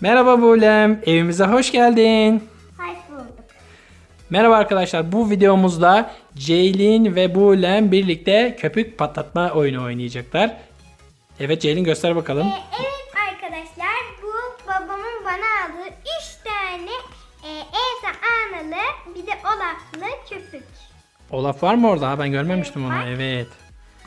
Merhaba Bulem, evimize hoş geldin. Hoş bulduk. Merhaba arkadaşlar, bu videomuzda Ceylin ve Bulem birlikte köpük patlatma oyunu oynayacaklar. Evet Ceylin göster bakalım. Ee, evet arkadaşlar bu babamın bana aldığı 3 tane e, Elsa Analı bir de Olaf'lı köpük. Olaf var mı orada? Ha, ben görmemiştim Evet, onu. var. Evet.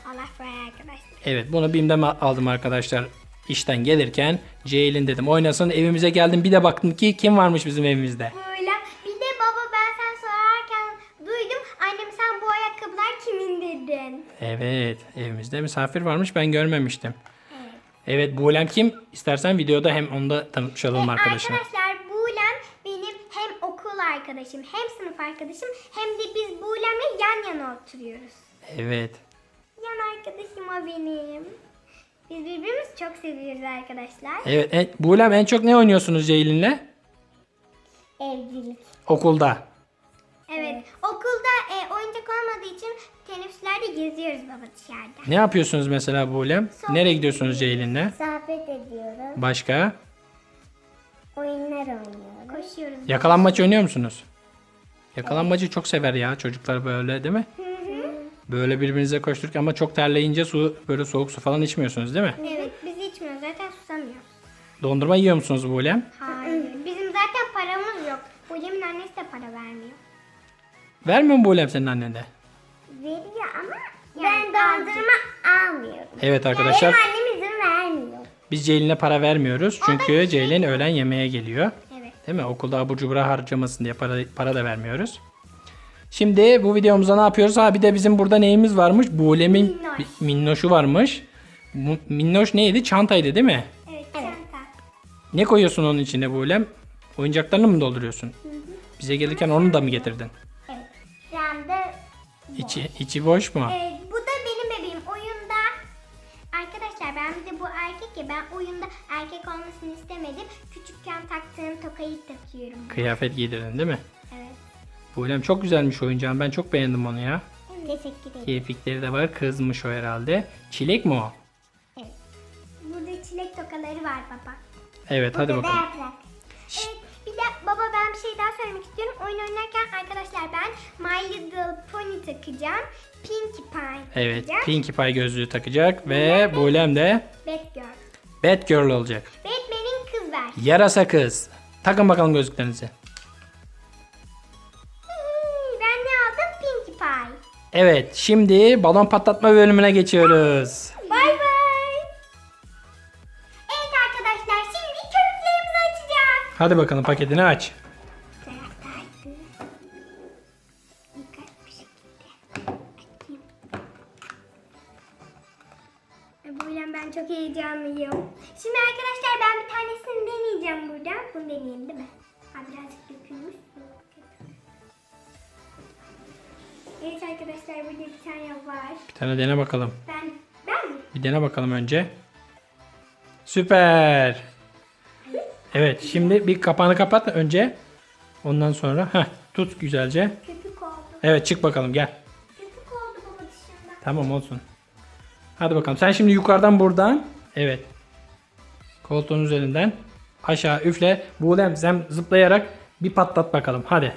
Olaf var arkadaşlar. Evet bunu BİM'den aldım arkadaşlar. İşten gelirken Ceylin dedim oynasın evimize geldim bir de baktım ki kim varmış bizim evimizde. Böyle bir de baba ben sen sorarken duydum annem sen bu ayakkabılar kimin dedin. Evet evimizde misafir varmış ben görmemiştim. Evet Bulem kim? İstersen videoda hem onu da tanıtmış olalım Ee, arkadaşlar. Arkadaşlar Buğlem benim hem okul arkadaşım hem sınıf arkadaşım hem de biz Buğlem'le yan yana oturuyoruz. Evet. Yan arkadaşım o benim. Biz birbirimizi çok seviyoruz arkadaşlar. Evet en, Bulem en çok ne oynuyorsunuz Ceylin'le? Evcilik. Okulda. Evet. Okulda e, oyuncak olmadığı için teneffüslerde geziyoruz baba dışarıda. Ne yapıyorsunuz mesela Bulem? Nereye gidiyorsunuz Ceylin'le? Sohbet ediyoruz. Başka? Oyunlar oynuyoruz. Koşuyoruz. Yakalanmaç oynuyor musunuz? Yakalanmacı çok sever ya çocuklar böyle değil mi? Böyle birbirinize koştururken ama çok terleyince su böyle soğuk su falan içmiyorsunuz değil mi? Evet biz içmiyoruz zaten susamıyoruz. Dondurma yiyor musunuz Bulem? Hayır. Bizim zaten paramız yok. Bulem'in annesi de para vermiyor. Vermiyor mu Bulem senin annen de? Veriyor ama ben dondurma almıyorum. Evet arkadaşlar annem izin vermiyor. biz Ceylin'e para vermiyoruz çünkü Ceylin öğlen yemeğe geliyor. Evet. Değil mi? Okulda abur cubur harcamasın diye para, para da vermiyoruz. Şimdi bu videomuzda ne yapıyoruz? Ha bir de bizim burada neyimiz varmış? Bulem'in Minnoş. minnoşu varmış. Bu minnoş neydi? Çantaydı değil mi? Evet. Çanta. Ne koyuyorsun onun içine Bulem? Oyuncaklarını mı dolduruyorsun? Bize gelirken onu da mı getirdin? Evet. Şu anda İçi, içi boş mu? Ee, bu da benim bebeğim. Oyunda arkadaşlar ben bir de bu erkek ya ben oyunda erkek olmasını istemedim. Küçükken taktığım tokayı takıyorum. Kıyafet giydirdin değil mi? Bulem çok güzelmiş oyuncağın. Ben çok beğendim onu ya. Teşekkür ederim. Kirpikleri de var. Kızmış o herhalde. Çilek mi o? Evet. Burada çilek tokaları var baba. Evet hadi Burada da bakalım. yaprak. Evet, bir de baba ben bir şey daha söylemek istiyorum. Oyun oynarken arkadaşlar ben My Little Pony takacağım. Pinkie Pie Evet takacağım. Pinkie Pie gözlüğü takacak ve Bulem de Batgirl. Batgirl olacak. Batman'in kız ver. Yarasa kız. Takın bakalım gözlüklerinizi. Evet şimdi balon patlatma bölümüne geçiyoruz. Bay bay. Evet arkadaşlar şimdi köpüklerimizi açacağız. Hadi bakalım paketini aç. Bir tane dene bakalım. Ben ben mi? Bir dene bakalım önce. Süper. Evet şimdi bir kapağını kapat önce. Ondan sonra heh, tut güzelce. Köpük oldu. Evet çık bakalım gel. Köpük oldu baba dışında. Tamam olsun. Hadi bakalım. Sen şimdi yukarıdan buradan. Evet. Koltuğun üzerinden aşağı üfle. Buğlem sen zıplayarak bir patlat bakalım. Hadi.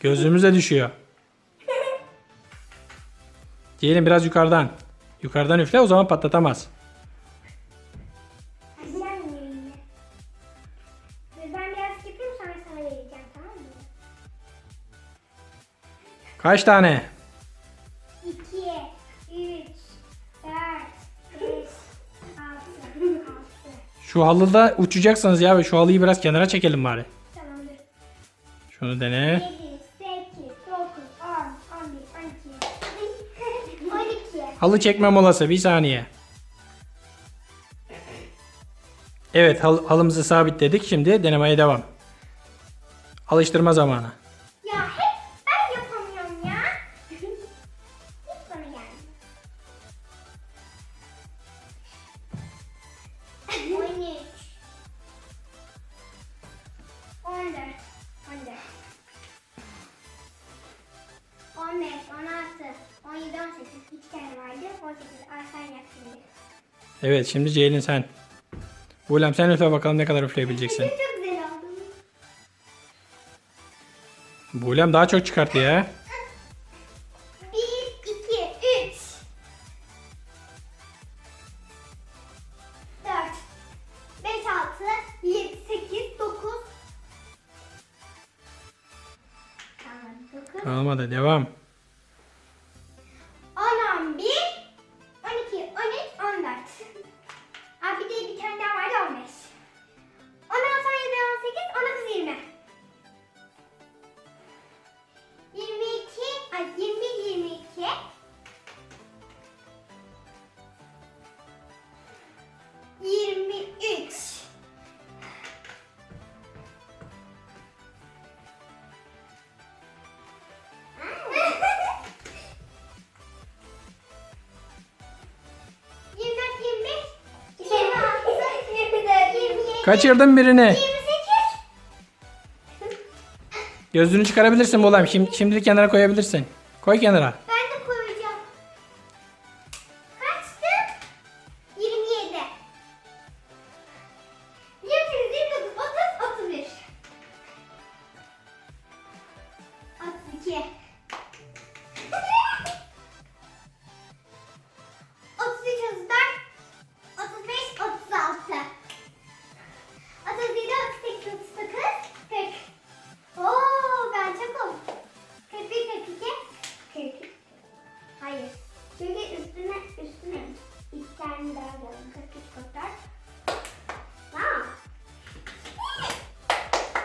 Gözümüze düşüyor. Diyelim biraz yukarıdan. Yukarıdan üfle o zaman patlatamaz. Kaç tane? 2, 3, Şu halıda uçacaksanız ya şu halıyı biraz kenara çekelim bari. Tamamdır. Şunu dene. 7, 8, 9, 10, 11, 12, 12. Halı çekme molası bir saniye. Evet hal- halımızı sabitledik. Şimdi denemeye devam. Alıştırma zamanı. Ya Evet şimdi Ceylin sen. Buğlem sen üfle bakalım ne kadar üfleyebileceksin. Çok güzel oldu. Buğlem daha çok çıkarttı ya. Kaçırdın birini. Gözlüğünü çıkarabilirsin Buğlem. Şimdi, şimdilik kenara koyabilirsin. Koy kenara.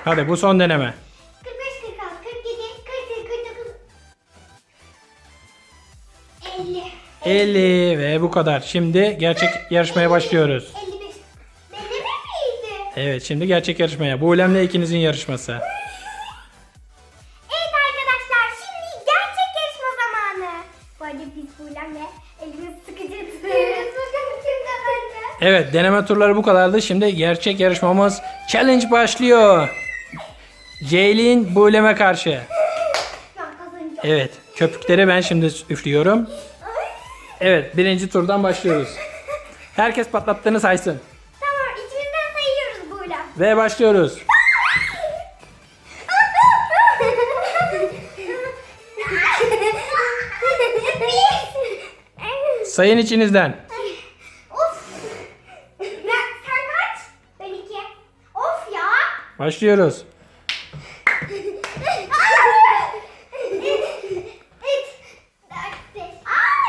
Hadi bu son deneme. 45, 46, 47, 48, 49. 50. 50 ve bu kadar. Şimdi gerçek yarışmaya başlıyoruz. 55. Deneme miydi? Evet şimdi gerçek yarışmaya. Buğlem'le ikinizin yarışması. Evet arkadaşlar şimdi gerçek yarışma zamanı. Bu arada biz sıkıcı tutuyoruz. Bakalım kim kazanacak. Evet deneme turları bu kadardı. Şimdi gerçek yarışmamız challenge başlıyor. Ceylin Buğlem'e karşı. Evet köpükleri ben şimdi üflüyorum. Evet birinci turdan başlıyoruz. Herkes patlattığını saysın. Tamam içimizden sayıyoruz Buğlem. Ve başlıyoruz. Sayın içinizden. of. Ben, sen kaç? Ben iki. Of ya. Başlıyoruz.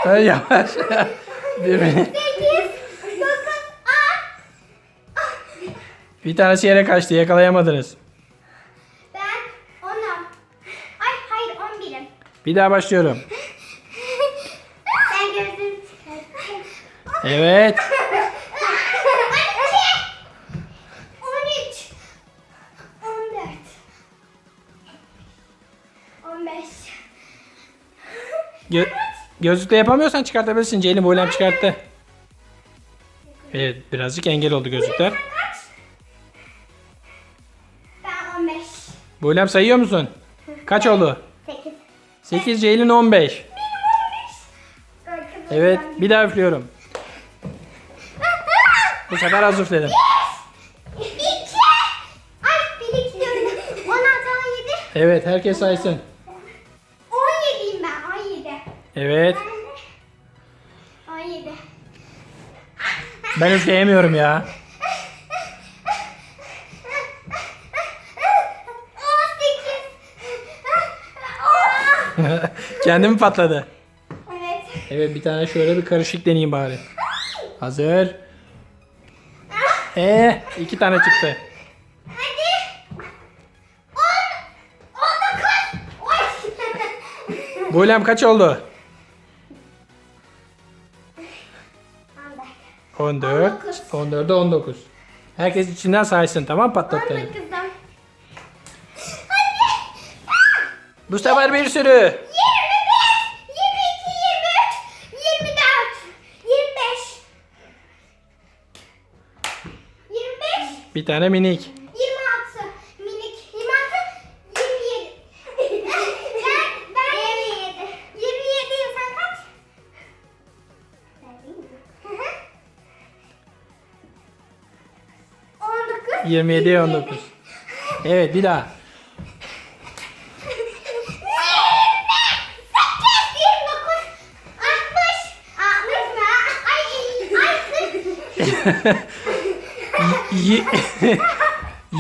Ay, Yavaş. On. Bir tanesi yere kaçtı yakalayamadınız. Ben onum. Ay hayır on birim. Bir daha başlıyorum. Ben gözüm. Evet. 13 14 15 Gö gözlükle yapamıyorsan çıkartabilirsin. Ceylin Buğlem çıkarttı. Evet birazcık engel oldu gözlükler. Sen kaç? Ben 15 Buğlem sayıyor musun? Kaç oldu? 8 8 Ceylin 15. Evet bir daha üflüyorum. Bu sefer az üfledim. 2 Ay 1 2 diyorum 16 17 Evet herkes saysın. 17'yim ben 17 Evet Ben de 17 ben üfleyemiyorum ya. 18 Kendim patladı. Evet Evet bir tane şöyle bir karışık deneyeyim bari. Hazır. Ee, iki tane çıktı. Hadi. 10 19 Oy. Buğlem kaç oldu? 14. 14'e 19. Herkes içinden saysın tamam patlattığını. 19 kızım. Bu sefer bir sürü. 21, 22, 23, 24, 25. 25, Bir tane minik. 26, minik, 27'ye 19. Evet bir daha.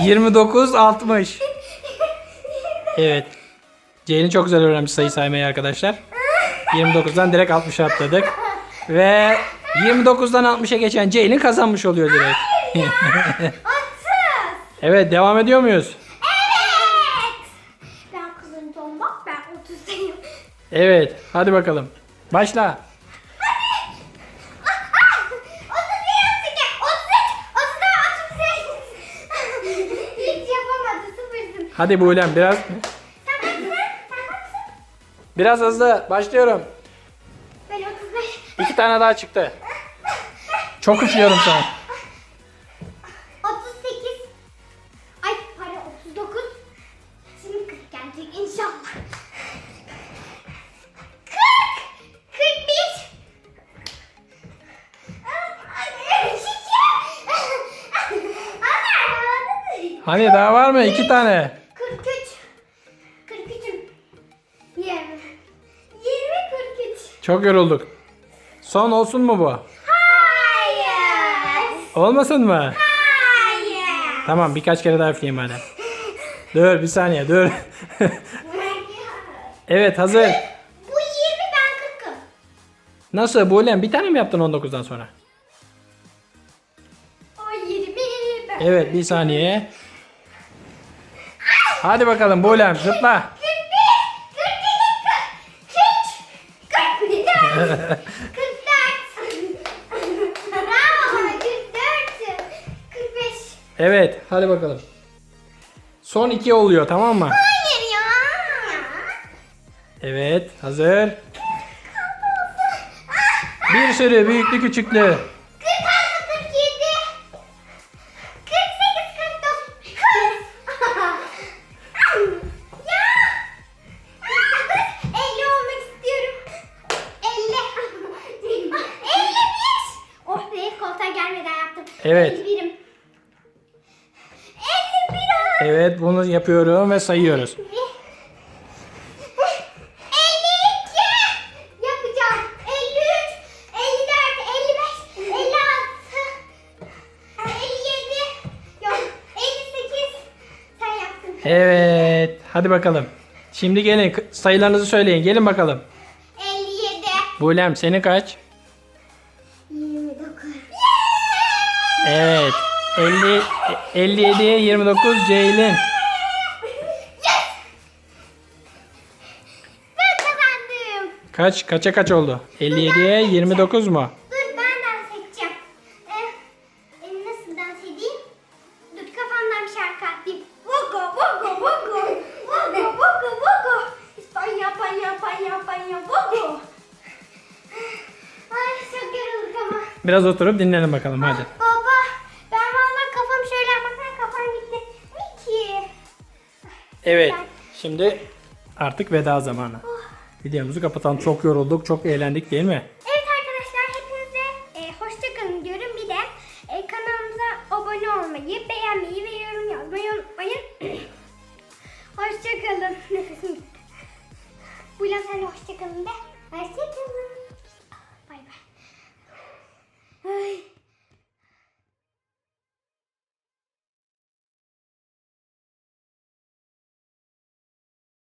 29 60. Evet. Ceylin çok güzel öğrenmiş sayı saymayı arkadaşlar. 29'dan direkt 60'a atladık. Ve 29'dan 60'a geçen Ceylin kazanmış oluyor direkt. Evet devam ediyor muyuz? Ben kızım bak ben 30'dayım. Evet hadi bakalım. Başla. 31, 32, 33, 34, 35. Hiç yapamadı sıfırsın. Hadi Buğlem biraz biraz hızlı. Başlıyorum. Ben 35. İki tane daha çıktı. Çok üflüyorum sana. Hani daha var mı? İki tane. 43. 43'üm. 20. 20 43. Çok yorulduk. Son olsun mu bu? Hayır. Olmasın mı? Hayır. Tamam birkaç kere daha üfleyeyim hadi. Dur bir saniye dur. evet hazır. Bu 20 ben 40'ım. Nasıl Buğlem bir tane mi yaptın 19'dan sonra? O 20 ben. Evet bir saniye. Hadi bakalım Buğlem zıpla. 41, 42, 43, 44. Bravo, 44, 45. Evet hadi bakalım. Son iki oluyor tamam mı? Hayır ya. Evet hazır. Bir sürü büyüklü küçüklü. Evet. 51'im. 51 Evet bunu yapıyorum ve sayıyoruz. 52 yapacağım. 53, 54, 55, 56, 57, yok 58 sen yaptın. Evet hadi bakalım. Şimdi gelin sayılarınızı söyleyin. Gelin bakalım. 57, Buğlem senin kaç? Evet. 50 57'ye 29 Ceylin. Kaç kaça kaç oldu? 57'ye 29 mu? Dur ben dans edeceğim. Ee, nasıl dans edeyim? Dur kafamdan bir şarkı atayım. Vogo, vogo, vogo. Vogo, vogo, vogo. İspanya, panya, panya, panya, vogo. Ay çok yorulduk ama. Biraz oturup dinlenin bakalım hadi. Evet. Şimdi artık veda zamanı. Videomuzu kapatalım. Çok yorulduk, çok eğlendik değil mi?